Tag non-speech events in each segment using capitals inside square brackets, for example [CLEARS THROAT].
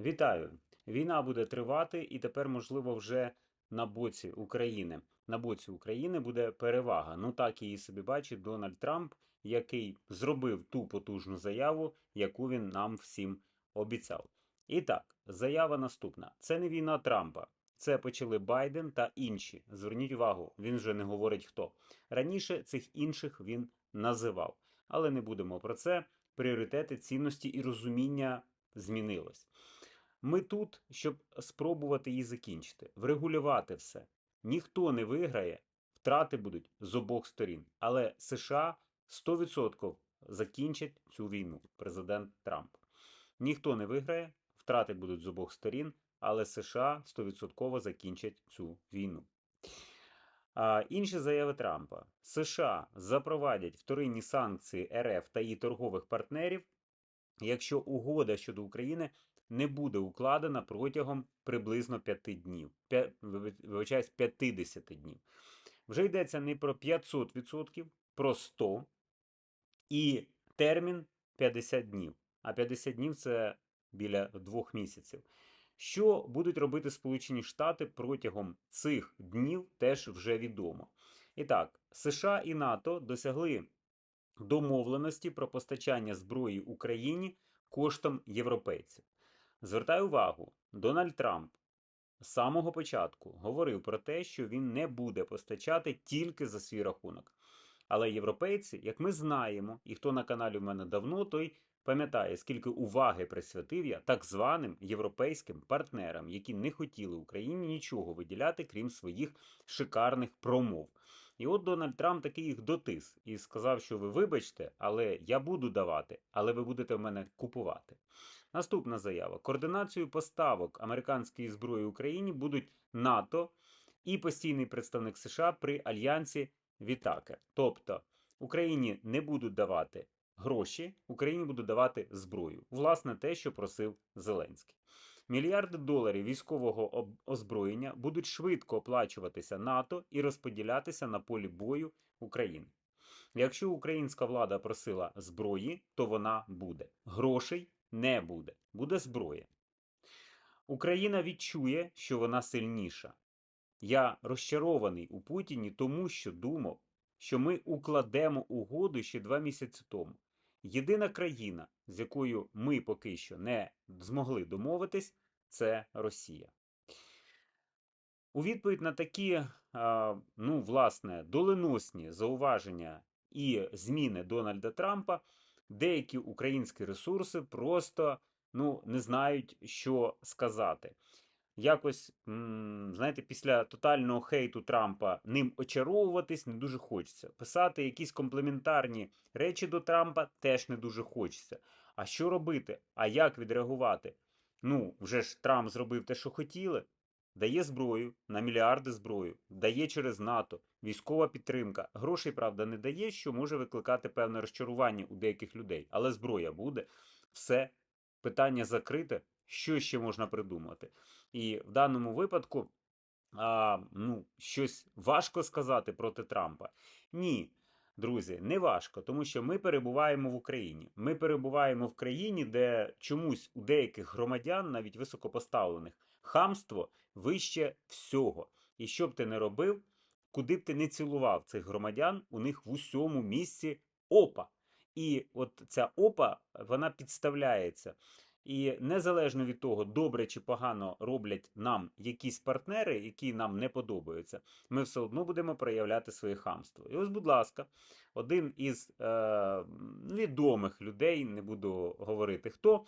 Вітаю! Війна буде тривати, і тепер, можливо, вже на боці України. На боці України буде перевага. Ну так її собі бачить Дональд Трамп, який зробив ту потужну заяву, яку він нам всім обіцяв. І так, заява наступна: це не війна Трампа. Це почали Байден та інші. Зверніть увагу, він вже не говорить хто. Раніше цих інших він називав. Але не будемо про це. Пріоритети, цінності і розуміння змінилось. Ми тут, щоб спробувати її закінчити, врегулювати все. Ніхто не виграє, втрати будуть з обох сторін. Але США 100% закінчать цю війну. Президент Трамп. Ніхто не виграє, втрати будуть з обох сторін, але США 100% закінчать цю війну. А, інші заяви Трампа: США запровадять вторинні санкції РФ та її торгових партнерів, якщо угода щодо України не буде укладена протягом приблизно 5 днів, п'я- вибач- вибачаюсь, 50 днів. Вже йдеться не про 500%, про 100 і термін 50 днів. А 50 днів це біля двох місяців. Що будуть робити Сполучені Штати протягом цих днів, теж вже відомо. І так, США і НАТО досягли домовленості про постачання зброї Україні коштом європейців. Звертаю увагу, Дональд Трамп з самого початку говорив про те, що він не буде постачати тільки за свій рахунок. Але європейці, як ми знаємо, і хто на каналі в мене давно, той пам'ятає, скільки уваги присвятив я так званим європейським партнерам, які не хотіли Україні нічого виділяти, крім своїх шикарних промов. І от Дональд Трамп таки їх дотис і сказав, що ви вибачте, але я буду давати, але ви будете в мене купувати. Наступна заява: координацію поставок американської зброї Україні будуть НАТО і постійний представник США при альянсі Вітаке. Тобто Україні не будуть давати гроші, Україні будуть давати зброю. Власне, те, що просив Зеленський. Мільярди доларів військового озброєння будуть швидко оплачуватися НАТО і розподілятися на полі бою України. Якщо українська влада просила зброї, то вона буде. Грошей не буде. Буде зброя. Україна відчує, що вона сильніша. Я розчарований у Путіні, тому що думав, що ми укладемо угоду ще два місяці тому. Єдина країна, з якою ми поки що не змогли домовитись, це Росія. У відповідь на такі, ну, власне, доленосні зауваження і зміни Дональда Трампа, деякі українські ресурси просто ну, не знають, що сказати. Якось, знаєте, після тотального хейту Трампа ним очаровуватись не дуже хочеться. Писати якісь комплементарні речі до Трампа теж не дуже хочеться. А що робити? А як відреагувати? Ну, вже ж Трамп зробив те, що хотіли. Дає зброю на мільярди зброю, дає через НАТО, військова підтримка. Грошей, правда, не дає, що може викликати певне розчарування у деяких людей. Але зброя буде. Все, питання закрите. Що ще можна придумати? І в даному випадку а, ну, щось важко сказати проти Трампа. Ні, друзі, не важко, тому що ми перебуваємо в Україні. Ми перебуваємо в країні, де чомусь у деяких громадян, навіть високопоставлених, хамство вище всього. І що б ти не робив, куди б ти не цілував цих громадян, у них в усьому місці опа. І от ця опа, вона підставляється. І незалежно від того, добре чи погано роблять нам якісь партнери, які нам не подобаються, ми все одно будемо проявляти своє хамство. І ось, будь ласка, один із е, відомих людей, не буду говорити хто,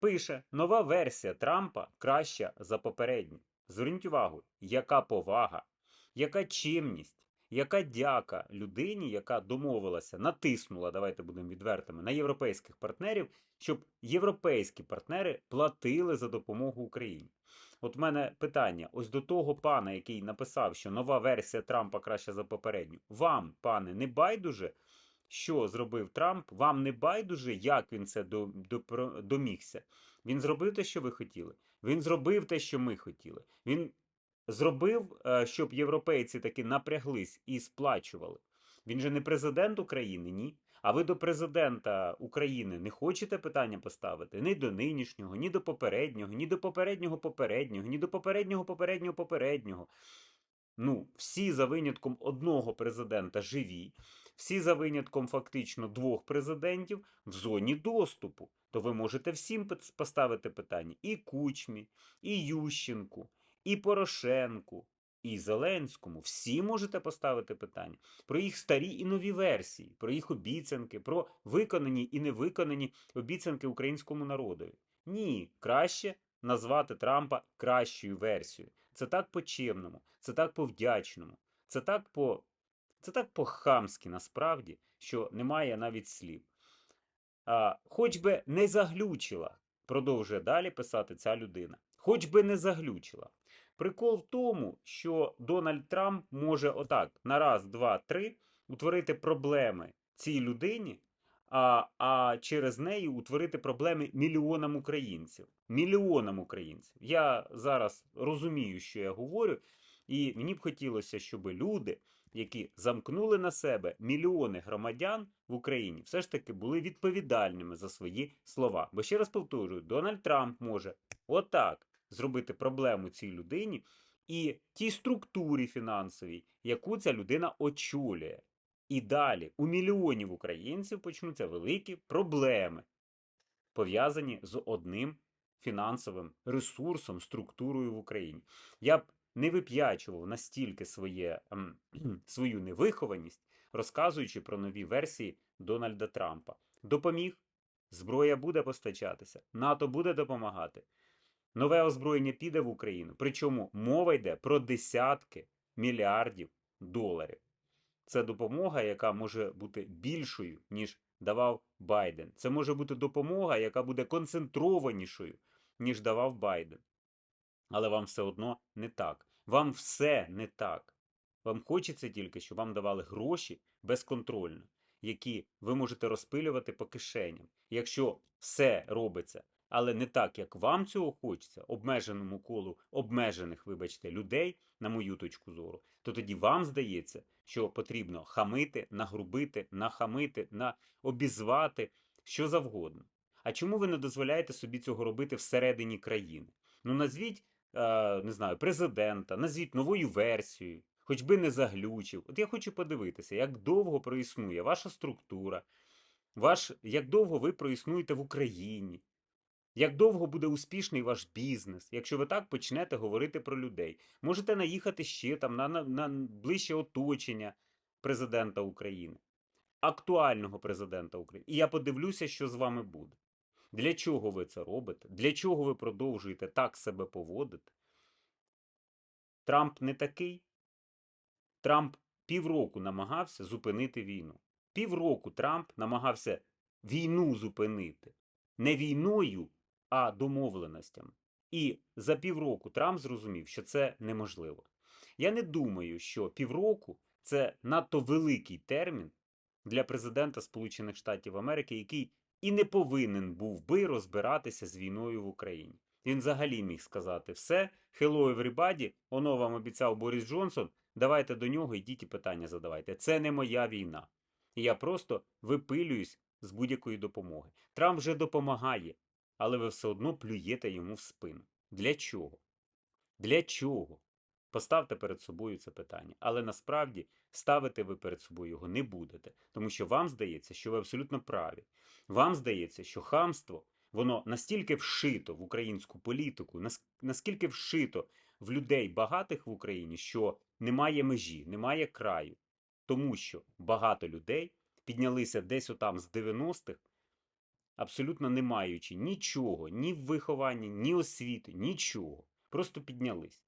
пише: нова версія Трампа краща за попередню. Зверніть увагу, яка повага, яка чимність. Яка дяка людині, яка домовилася, натиснула, давайте будемо відвертими, на європейських партнерів, щоб європейські партнери платили за допомогу Україні. От в мене питання: ось до того пана, який написав, що нова версія Трампа краща за попередню. Вам, пане, не байдуже, що зробив Трамп? Вам не байдуже, як він це домігся? Він зробив те, що ви хотіли. Він зробив те, що ми хотіли. Він зробив, е, щоб європейці таки напряглись і сплачували. Він же не президент України, ні. А ви до президента України не хочете питання поставити? Ні до нинішнього, ні до попереднього, ні до попереднього попереднього, ні до попереднього попереднього попереднього. Ну, всі за винятком одного президента живі, всі за винятком фактично двох президентів в зоні доступу. То ви можете всім поставити питання і Кучмі, і Ющенку, і Порошенку, і Зеленському. Всі можете поставити питання про їх старі і нові версії, про їх обіцянки, про виконані і невиконані обіцянки українському народові. Ні, краще назвати Трампа кращою версією. Це так по-чемному, це так по-вдячному, це так по. Це так по-хамськи насправді, що немає навіть слів. А, хоч би не заглючила, продовжує далі писати ця людина. Хоч би не заглючила. Прикол в тому, що Дональд Трамп може отак на раз, два, три утворити проблеми цій людині, а, а через неї утворити проблеми мільйонам українців. Мільйонам українців. Я зараз розумію, що я говорю, і мені б хотілося, щоб люди, які замкнули на себе мільйони громадян в Україні, все ж таки були відповідальними за свої слова. Бо ще раз повторюю, Дональд Трамп може отак зробити проблему цій людині і тій структурі фінансовій, яку ця людина очолює. І далі у мільйонів українців почнуться великі проблеми, пов'язані з одним фінансовим ресурсом, структурою в Україні. Я б не вип'ячував настільки своє, ем, [CLEARS THROAT] свою невихованість, розказуючи про нові версії Дональда Трампа. Допоміг, зброя буде постачатися, НАТО буде допомагати. Нове озброєння піде в Україну. Причому мова йде про десятки мільярдів доларів. Це допомога, яка може бути більшою, ніж давав Байден. Це може бути допомога, яка буде концентрованішою, ніж давав Байден. Але вам все одно не так. Вам все не так. Вам хочеться тільки, щоб вам давали гроші безконтрольно, які ви можете розпилювати по кишеням. Якщо все робиться, але не так, як вам цього хочеться, обмеженому колу обмежених, вибачте, людей, на мою точку зору, то тоді вам здається, що потрібно хамити, нагрубити, нахамити, на обізвати, що завгодно. А чому ви не дозволяєте собі цього робити всередині країни? Ну назвіть, не знаю, президента, назвіть новою версією, хоч би не заглючив. От я хочу подивитися, як довго проіснує ваша структура, ваш, як довго ви проіснуєте в Україні. Як довго буде успішний ваш бізнес, якщо ви так почнете говорити про людей? Можете наїхати ще там на, на, на ближче оточення президента України, актуального президента України. І я подивлюся, що з вами буде. Для чого ви це робите? Для чого ви продовжуєте так себе поводити? Трамп не такий. Трамп півроку намагався зупинити війну. Півроку Трамп намагався війну зупинити. Не війною, а домовленостями. І за півроку Трамп зрозумів, що це неможливо. Я не думаю, що півроку це надто великий термін для президента Сполучених Штатів Америки, який і не повинен був би розбиратися з війною в Україні. Він взагалі міг сказати все, hello everybody, оно вам обіцяв Борис Джонсон, давайте до нього йдіть і питання задавайте. Це не моя війна. Я просто випилююсь з будь-якої допомоги. Трамп вже допомагає, але ви все одно плюєте йому в спину. Для чого? Для чого? Поставте перед собою це питання. Але насправді ставити ви перед собою його не будете, тому що вам здається, що ви абсолютно праві. Вам здається, що хамство воно настільки вшито в українську політику, наскільки вшито в людей багатих в Україні, що немає межі, немає краю. Тому що багато людей піднялися десь отам з 90-х, абсолютно не маючи нічого, ні в вихованні, ні освіти, нічого. Просто піднялись.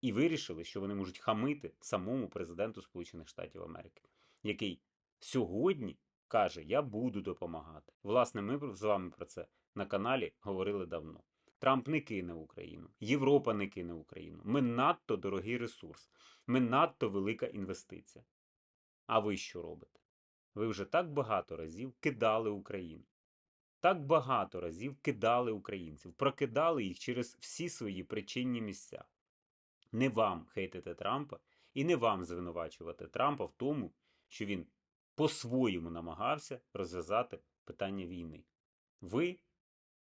І вирішили, що вони можуть хамити самому президенту Сполучених Штатів Америки, який сьогодні каже: Я буду допомагати. Власне, ми з вами про це на каналі говорили давно. Трамп не кине Україну, Європа не кине Україну. Ми надто дорогий ресурс, ми надто велика інвестиція. А ви що робите? Ви вже так багато разів кидали Україну. Так багато разів кидали українців, прокидали їх через всі свої причинні місця. Не вам хейтити Трампа і не вам звинувачувати Трампа в тому, що він по-своєму намагався розв'язати питання війни. Ви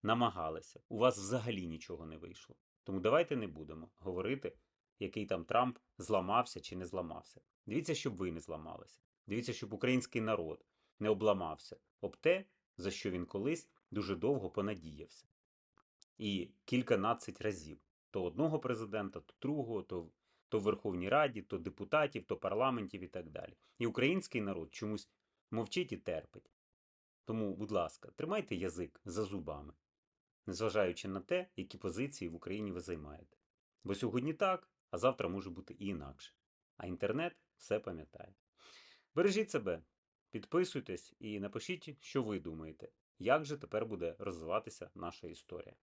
намагалися, у вас взагалі нічого не вийшло. Тому давайте не будемо говорити, який там Трамп зламався чи не зламався. Дивіться, щоб ви не зламалися. Дивіться, щоб український народ не обламався об те, за що він колись дуже довго понадіявся. І кільканадцять разів. То одного президента, то другого, то, то в Верховній Раді, то депутатів, то парламентів і так далі. І український народ чомусь мовчить і терпить. Тому, будь ласка, тримайте язик за зубами, незважаючи на те, які позиції в Україні ви займаєте. Бо сьогодні так, а завтра може бути і інакше. А інтернет все пам'ятає. Бережіть себе, підписуйтесь і напишіть, що ви думаєте, як же тепер буде розвиватися наша історія.